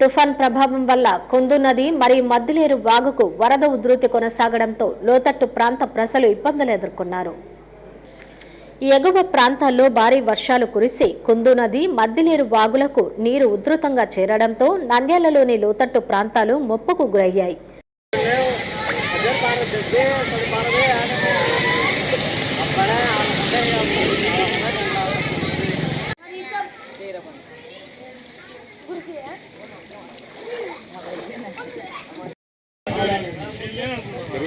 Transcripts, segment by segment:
తుఫాన్ ప్రభావం వల్ల కుందు నది మరియు మద్దిలేరు వాగుకు వరద ఉధృతి కొనసాగడంతో లోతట్టు ప్రాంత ప్రజలు ఇబ్బందులు ఎదుర్కొన్నారు. ఎగువ ప్రాంతాల్లో భారీ వర్షాలు కురిసి కుందు నది మద్దిలేరు వాగులకు నీరు ఉధృతంగా చేరడంతో నంద్యాలలోని లోతట్టు ప్రాంతాలు ముప్పుకు గురయ్యాయి.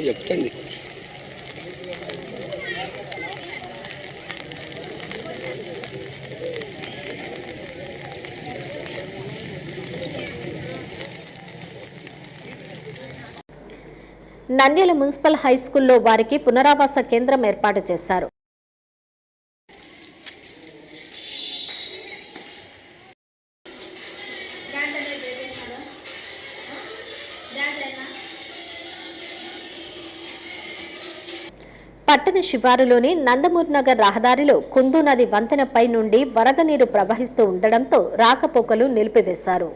అని చెప్తుంది. నంద్యాల మున్సిపల్ హై స్కూల్లో వారికి పునరావాస కేంద్రం ఏర్పాటు చేశారు. పట్టణ శివారులోని నందమూర్ నగర్ రహదారిలో కుందు నది వంతెనపై నుండి వరద నీరు ప్రవహిస్తూ ఉండడంతో రాకపోకలు నిలిపివేశారు.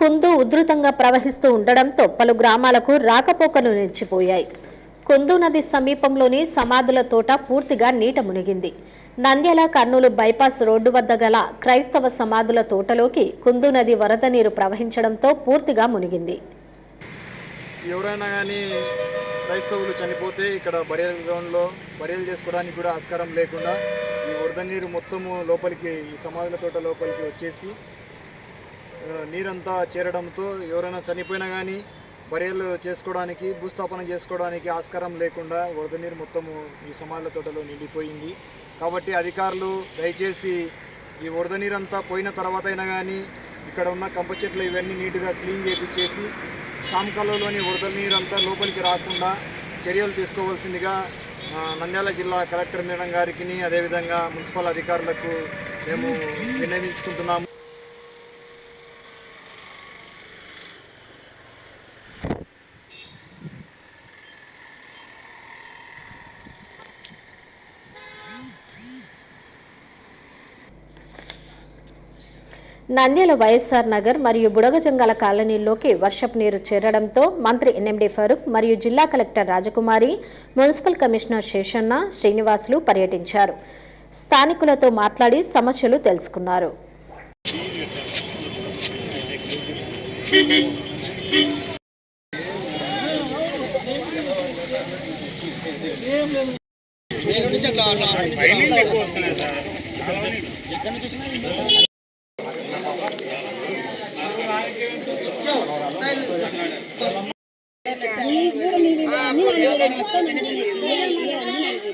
కుందు ఉధృతంగా ప్రవహిస్తూ ఉండడంతో పలు గ్రామాలకు రాకపోకలు నిలిచిపోయాయి. కుందు నది సమీపంలోని సమాధుల తోట పూర్తిగా నీట మునిగింది. నంద్యాల కర్నూలు బైపాస్ రోడ్డు వద్ద గల క్రైస్తవ సమాధుల తోటలోకి కుందు నది వరద నీరు ప్రవహించడంతో పూర్తిగా మునిగింది. ఎవరైనా కానీ క్రైస్తవులు చనిపోతే ఇక్కడ బరియల్ గ్రౌండ్లో బరియల్ చేసుకోవడానికి కూడా ఆస్కారం లేకుండా ఈ వరద నీరు మొత్తము లోపలికి ఈ సమాధుల తోట లోపలికి వచ్చేసి నీరంతా చేరడంతో ఎవరైనా చనిపోయినా కానీ బరియలు చేసుకోవడానికి భూస్థాపన చేసుకోవడానికి ఆస్కారం లేకుండా వరద నీరు మొత్తము ఈ సమాల తోటలో నిండిపోయింది. కాబట్టి అధికారులు దయచేసి ఈ వరద నీరంతా పోయిన తర్వాత అయినా కానీ ఇక్కడ ఉన్న కంప చెట్లు ఇవన్నీ నీట్గా క్లీన్ చేపించేసి సాంకాలలోని వరద నీరంతా లోపలికి రాకుండా చర్యలు తీసుకోవాల్సిందిగా నంద్యాల జిల్లా కలెక్టర్ మేడం గారికి అదేవిధంగా మున్సిపల్ అధికారులకు మేము విన్నవించుకుంటున్నాము. నంద్యాల వైఎస్ఆర్ నగర్ మరియు బుడగజంగాల కాలనీల్లోకి వర్షపు నీరు చేరడంతో మంత్రి ఎన్ఎండి ఫరూక్ మరియు జిల్లా collector Rajakumari municipal commissioner Seshanna Srinivasulu పర్యటించారు. స్థానికులతో మాట్లాడి సమస్యలు తెలుసుకున్నారు.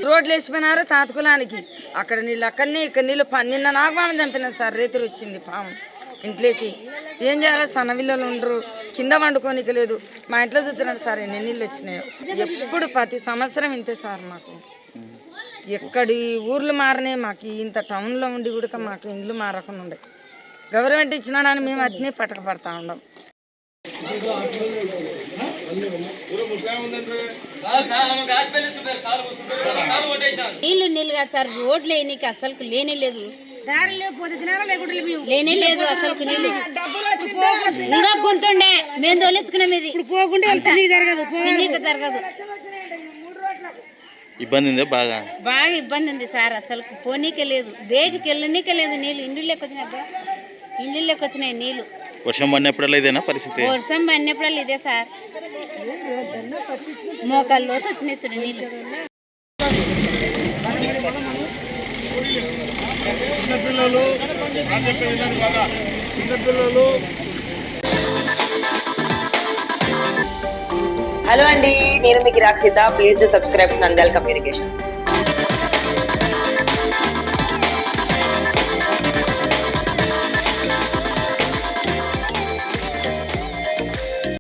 రోడ్లు వేసిపోయినారు తాతకులానికి అక్కడ నీళ్ళు అక్కడనే ఇక్కడ నీళ్ళు. ప- నిన్న నాగవాణం చంపినారు సార్ రేతురు వచ్చింది పాము ఇంట్లోకి. ఏం చేయాలి సన్నవిల్లలు ఉండరు. కింద వండుకోనికి లేదు. మా ఇంట్లో చూస్తున్నాడు సార్ ఎన్ని నీళ్ళు వచ్చినాయో. ఎప్పుడు ప్రతి సంవత్సరం ఇంతే సార్ మాకు. ఎక్కడి ఊర్లు మారినాయి. మాకు ఇంత టౌన్లో ఉండి కూడా మాకు ఇండ్లు మారకుండా ఉండే. గవర్నమెంట్ ఇచ్చినాడని మేము అట్నే పట్టకపడతా ఉండం. నీళ్ళు నీళ్ళు కాదు సార్ రోడ్లు వేయనీకి అసలు లేనే లేదు. లేనే లేదు అసలు ఇంకా గుంతుండే మేము తోలేసుకున్నాం ఇది. ఇప్పుడు పోకుండా జరగదు జరగదు. ఇబ్బంది ఉందా బాగా? బాగా ఇబ్బంది ఉంది సార్ అసలు పోనీకే లేదు. బయటికి వెళ్ళనీకే లేదు నీళ్ళు ఇండ్లకి వచ్చినాయి ఇండ్లకి వచ్చినాయి నీళ్ళు వర్షం పడినప్పుడల్లా ఇదేనా పరిస్థితి? వర్షం పడినప్పుడల్లా ఇదే సార్. మోకాళ్ళ లోతు వచ్చినాయి చూడు నీళ్ళు చిన్నపిల్లలు చిన్నపిల్లలు హలో అండి నేను మీకు Rakshita please to subscribe Nandyala communications